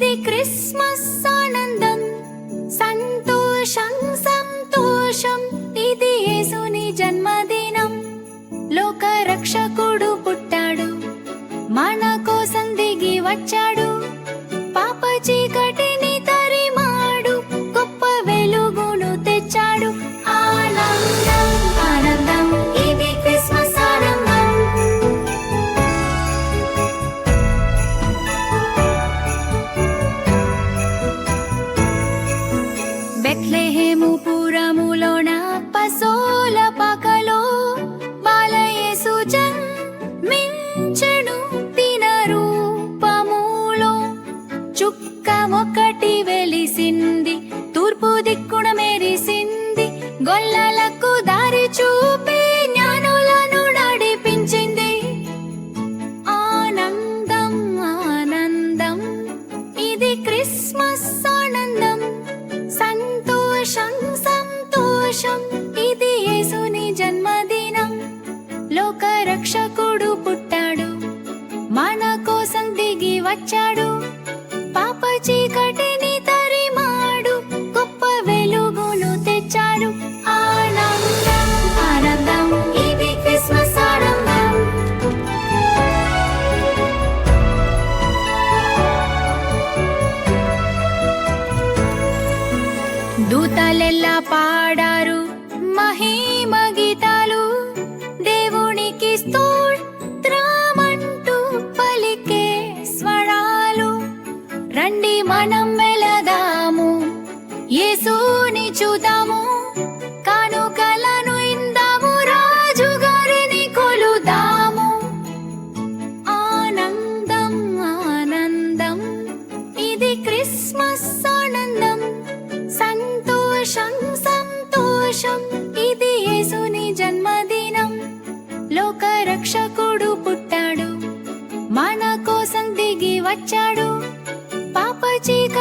ఇది క్రిస్మస్ ఆనందం. సంతోషం సంతోషం ఇది యేసుని జన్మదినం. లోక రక్షకుడు పుట్టాడు మన కోసం దిగి వచ్చాడు. పాప చీకటి బెత్లెహేము పురములోన పసోల పకలో బాలయేసు జన్మించను తిన రూపములో చుక్క ఒకటి వెలిసింది తూర్పు దిక్కున మెరిసింది గొల్లలకు దారి చూపే జ్ఞానం దూతలెల్లా పాడారు మహిమ గీతాలు. దేవునికి స్తోత్రమంటూ పలికే స్వరాలు. రండి మనం వచ్చాడు పాప చీక